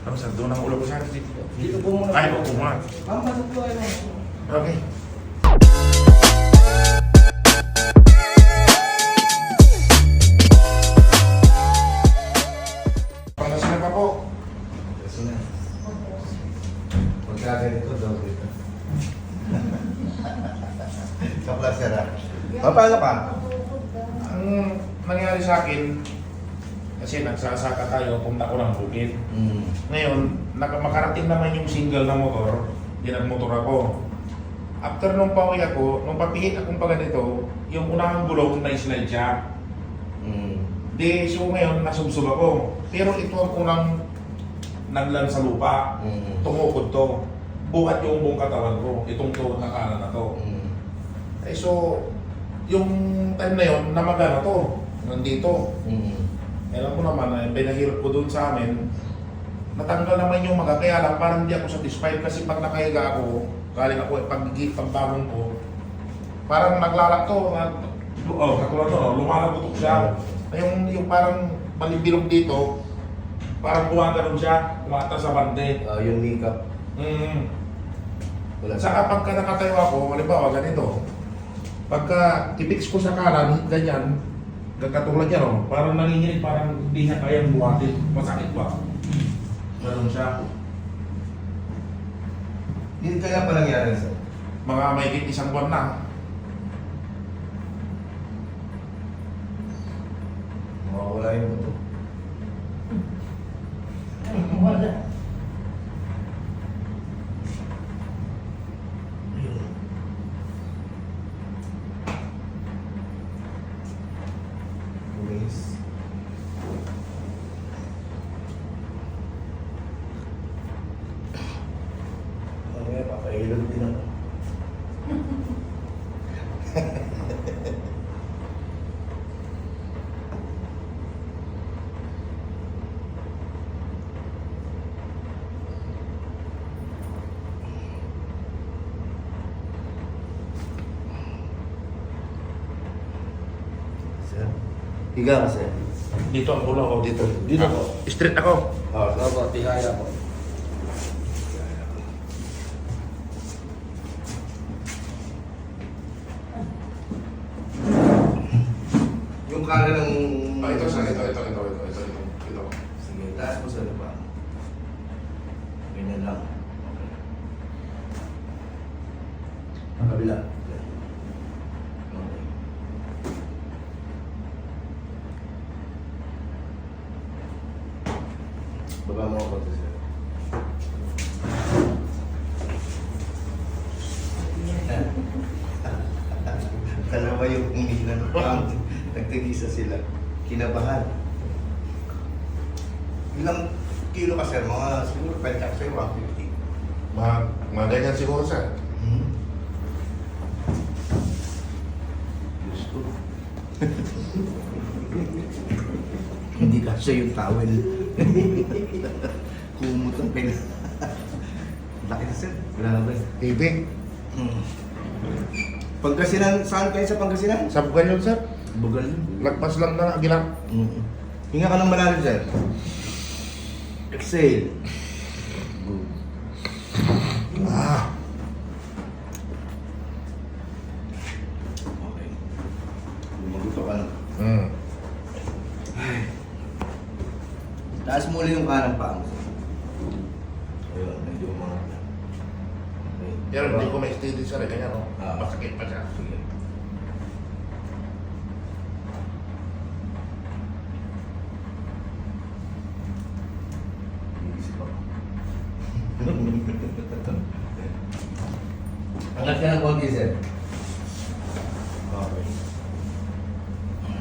Ano sir, doon ang ulo ko sa akin dito. Dito po muna. Ay, upo muna. Ma'am, pasok po kayo. Okay. Pangasin na pa po. Kasi na. Pagka ganito, doble ka. Sa placer. Ah, paano ka? Ang nangyari sa akin, kasi nagsasaka tayo, punta ko ng bukid. Mm. Ngayon, makarating naman yung single na motor, di nagmotor ako. After nung pauwi ako, nung papihit akong pa ganito, yung unahang gulong na slide siya. Mm. Di, so ngayon, nasubsob ako. Pero ito ang unang naglan sa lupa. Mm. Tumukod to. Buhat yung buong katawan ko. Itong tuhod na kanan na to. Mm. Eh so, yung time na yon namaga na to. Nandito. Mm. Alam ko naman, eh, pinahirap ko doon sa amin. Natanggal naman yung maga, kaya lang parang hindi ako satisfied kasi pag nakahiga ako, galing ako, eh, pag pagbangon ko, parang naglalak to, na, oh, katulad to, no, lumalagotok siya. Yung, yung parang malibilog dito, parang gumagano'n siya, kumata sa bande. Ah, yung makeup. Mm. Wala Saka pagka nakatayo ako, halimbawa ganito, pagka tipix ko sa kanan, ganyan, katulad yan, oh, parang nanginginig, parang hindi niya kayang buhatin, masakit ba? Ganun siya. Hindi kaya pa nangyari sir. Mga may isang buwan na. Mawawala yung buto. Lumis. Mamaya papailog din ako. Sir? Higa ka, sir. Dito ang ulo ko. Dito. Dito Ako. Straight ako. Oo, oh, opo, tihaya po. Yung kala ng... Ah, ito, sir. Ito, ito, ito, ito, ito, ito. ito. Sige, taas mo sa lupa. Ganyan lang. Okay. Ang kabila. Okay. Baba mo ako to sir. Dalawa yung umilan pang nagtigisa sila. Kinabahan. Ilang kilo ka sir? Mga siguro 5 ka sir, 150. Mga, mga ganyan siguro, sir. Hmm. Diyos ko. Hindi kasi yung towel. Kumot ang pila. Laki na sir. Grabe. Ibig. Hmm. Pangasinan, saan kayo sa Pangasinan? Sa bukan yun, sir. Bugal. Lagpas lang na agilang. Mm. Hinga ka ng malalim, sir. Exhale. Good. Ah. Okay. Lumaguto ka na. Mm. Taas mo ulit yung kanang paa mo. Ayun, medyo mga... Okay. Pero hindi ko may steady, sir. eh. Ganyan, oh. Ah. Masakit pa siya. Sige. Iisip ako. Angat ka ng konti, sir. Okay.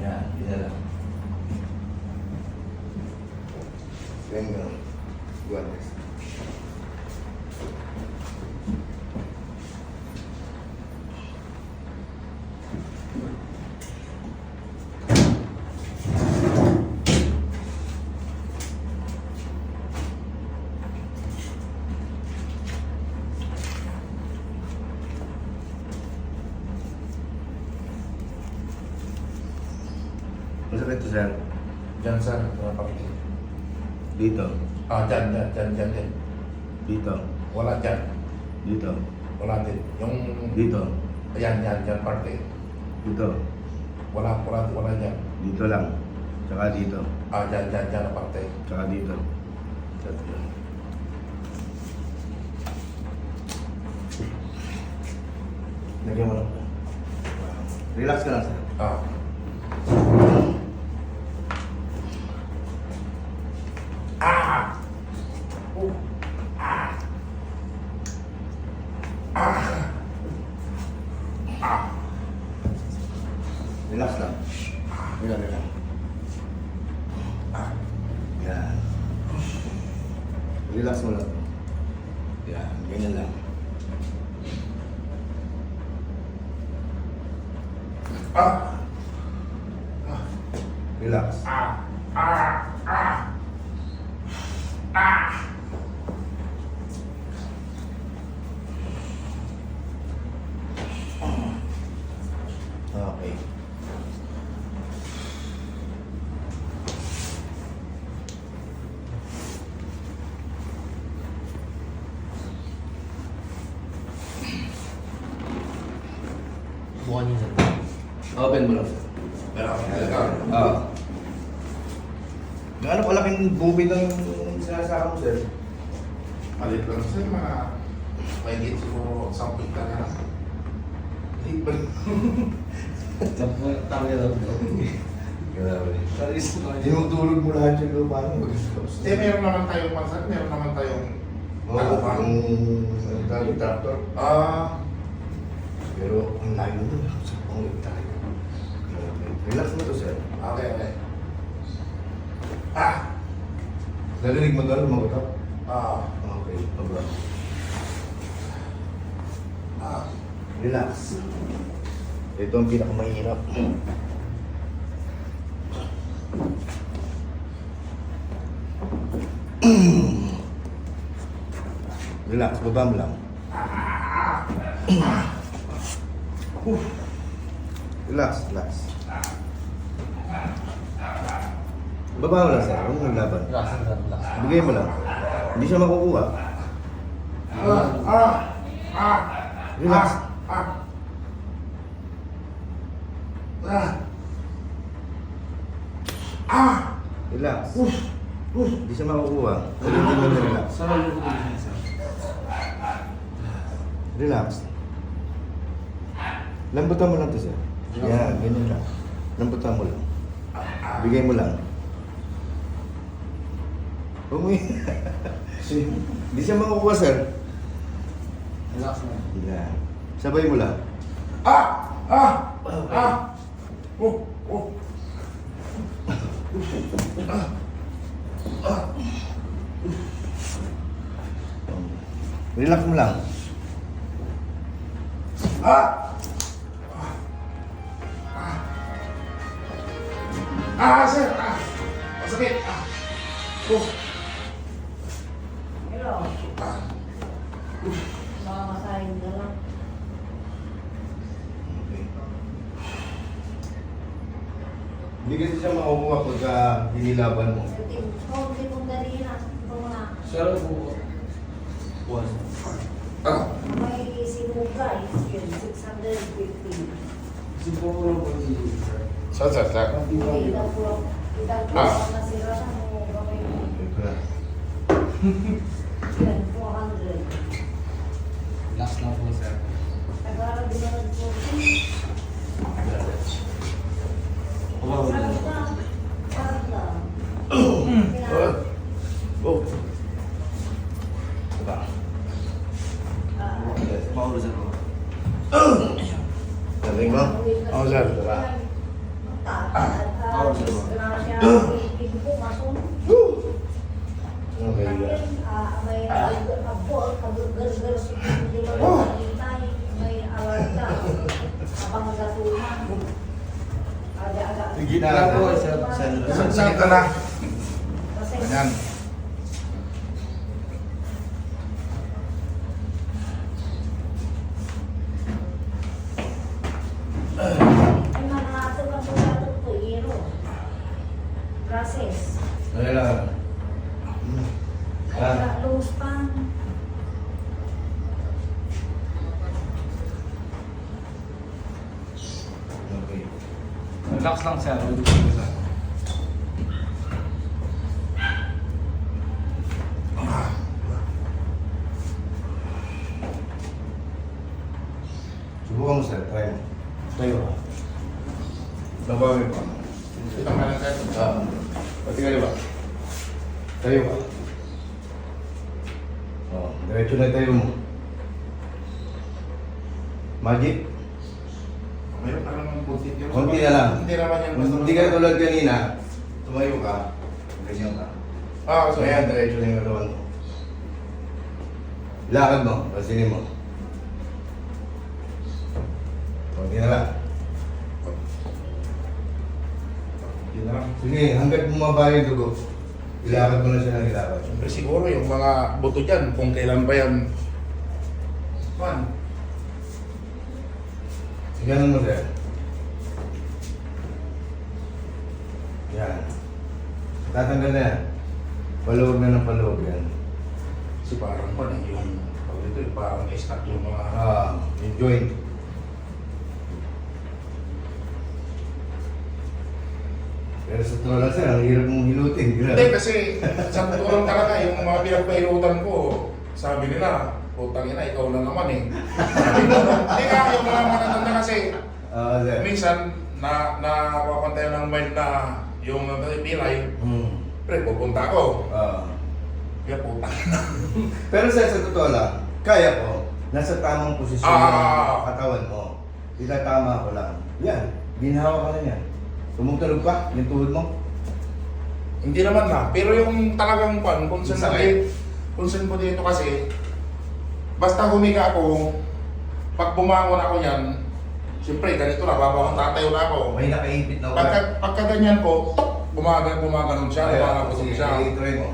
Yan, isa lang. Yan ganun. Masakit to, sir. Diyan, sir. Mga pakikita. Dito. Ah, dyan, dyan, dyan, dyan, dyan. Dito. Wala dyan. Dito. Wala din. Yung, Dito. ayan, yan, dyan parte. Dito. Wala, wala, wala dyan. Dito lang. Tsaka dito. Ah, dyan, dyan, dyan parte. Tsaka dito. Tatlo. Lagyan mo lang. Relax ka lang sir. Ah! Oh. Ah! Ah! Ah! Relax lang. Relax, relax. Ah! Yan. Relax mo lang. Yan, ganyan lang. Ah! Relax. Ah! Ah! Ah! Ah! Okay. Bukan niya sir. Open mo lang. Pero, talaga. Ah. Gaano kalaking bubid ang sinasaka mo, sir? Malit lang sir, mga may siguro sampit ka na lang. Tama. Grabe. Sorry sa mga Tinutulog mo lahat yung lupa mo. Eh, meron naman tayong pansan, meron naman tayong Oo, yung ano tawag, tractor. Ah, Pero ang layo nun, sa pangit tayo. Relax mo to, sir. okay, okay. Ah! Narinig mo doon, magutok? Ah, Okay, pabra. ah. Relax. Ito ang pinakamahirap. Relax, baba mo lang. Relax, relax. Baba mo lang, sir. Huwag mong laban. Relax. Relax. Bigay mo lang. Hindi siya makukuha. Ah, ah, ah, Relax. ah, ah. Ah. Ah! Relax. Hindi siya makukuha. Huwag hindi mo relax. Sir, ano ko din sir? Relax. Lambutan mo lang to, sir. Yan, ganyan lang. Lambutan mo lang. Bigay mo lang. Huwag mo y- Hindi siya makukuha, sir. Relax mo. Yan. Sabay mo lang. Ah! Ah! Ah! Oh! Oh! Relax mo lang. Ah! Ah, sir! Ah! Hindi kasi siya makukuha pagka hinilaban mo. Sa team, kung di mong dali na, ito na. Sir, ano po? Buwan. Ah! May sinugay, yun, 650. Kasi po po hindi sir. Saan, sir? Sir? Po, po Ah. nasira na gamay mo. Ito na. Yan, 400. Relax lang po sir. Nagara din naman po. Baba mo Sarap lang. na. Sarap na. Oh. Oh. Diba? Ah, Paulo sir po. Sabi mo? Oo, sir. Ah, sir. Okay, yeah. may abot, kagugar-gar sa hindi mo nakikitay, may alarta, habang magatunan. Aga-aga. Sige na po sir. Sir. Sakit ka na. Relax lang sir. Huwag po sir. Subukan mo sir, try mo. Tayo ka. Babawin pa. Kita ka lang sir. Ah, pati kayo ba? Tayo ka. Oh, diretso na tayo mo. Magic? Meron ka naman konti. Pero Konti na lang. Hindi naman yan. Hindi ka tulad kanina, tumayo ka, ganyan ka. Ah, So ayan, yan. diretso na yung katawan mo. Lakad mo, pasinin mo. Konti na lang. Yun na lang. Sige, hanggat bumaba yung dugo, ilakad mo na siya ng ilakad. Siyempre siguro yung mga buto dyan, kung kailan ba yan. Man, Ganun mo, sir. Yan. Tatanggal na yan. Paluwag na ng paluwag yan. si parang pa eh, yung pag ito, yung parang na-stuck yung mga... Ah, yung joint. Pero sa totoo lang, sir, ang hirap mong hilutin. Hindi kasi sa totoo lang talaga, yung mga pinagpahirutan ko, sabi nila, putang ina, ikaw lang naman eh. Hindi ka, yung mga matatanda kasi, Ah, sir. minsan, na nakakapantay ng mind na yung uh, pilay, Hmm. pre, pupunta ako. Ah. Kaya putang ina. Pero sir, sa totoo lang, kaya ko, nasa tamang posisyon Ah. ng katawan mo. Itatama ko lang. Yan, ginhawa ka na yan. Tumutulog pa, yung tuhod mo. Hindi naman na. Pero yung talagang pan, Yung ko sakit. dito, concern ko dito kasi, basta humiga ako, pag bumangon ako niyan, siyempre ganito na, babawang tatayo na ako. May nakaipit na Pagka, pagka ganyan ko, tok, bumaga, bumaganon siya, bumaganon sige, siya. i-try mo.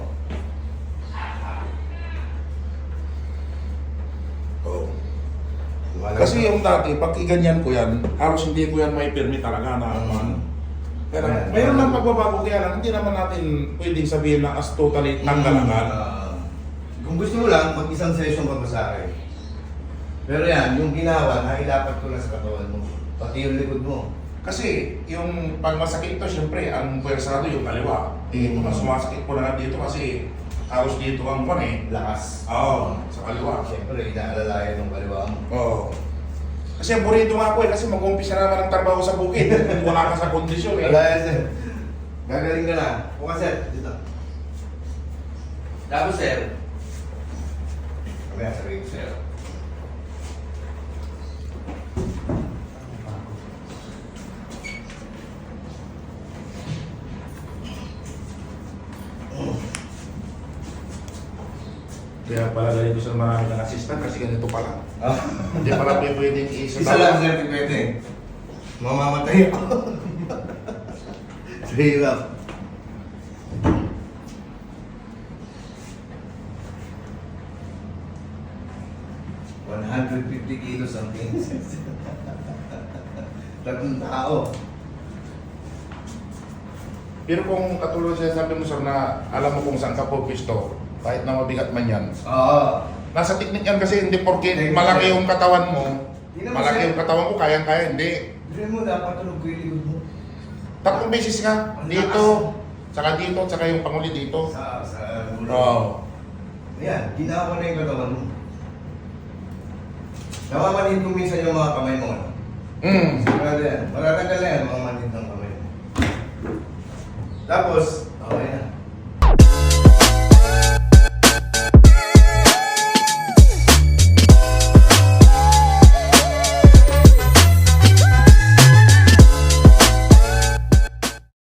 Oo. Kasi yung dati, pag iganyan ko yan, halos hindi ko yan may permit talaga na Mm. ano. Pero mayroon lang pagbabago kaya lang, hindi naman natin pwedeng sabihin na as totally tanggal agad. Ah, kung gusto mo lang, mag-isang session ka pa sa akin. Pero yan, yung ginawa, nailapat ko na sa katawan mo. Pati yung likod mo. Kasi yung pag masakit ito, syempre, ang pwersado yung kaliwa. Eh, mas sumasakit ko na nga dito kasi halos dito ang pan eh. Lakas. Oo, sa kaliwa. Siyempre, inaalalayan ng kaliwa mo. Oo. Kasi ang burrito nga ako eh, kasi mag-umpisa naman ang trabaho sa bukid. Wala ka sa kondisyon eh. Wala yan, sir. Gagaling ka na. Bukas, sir. Dito. Tapos, sir. Ko, sir. Kaya pala ganito sa marami ng assistant kasi ganito pala. Ah. Hindi pala pwedeng isa Isa lang, sir, pipete. Mamamatay ako. Sa hirap. ...150 kilos ang pins. Tatlong tao. Pero kung katulad siya sabi mo sir na alam mo kung saan ka pupisto, kahit na mabigat man yan, Oo. Nasa teknik yan kasi hindi porke Technique. malaki yung katawan mo, Hindi naman, malaki sir. yung katawan ko, kayang-kaya, hindi. Hindi mo dapat tulog ko yung likod mo. Tatlong beses ka, Ang dito, tsaka dito, tsaka yung panguli dito. Sa, sa gulo. Oo. Ayan, ginawa ko na yung katawan mo. Namamanid ko minsan yung mga kamay mo. Ano? Mm. Sigurado yan. Matatanggal na yan, mga manid ng kamay mo. Tapos,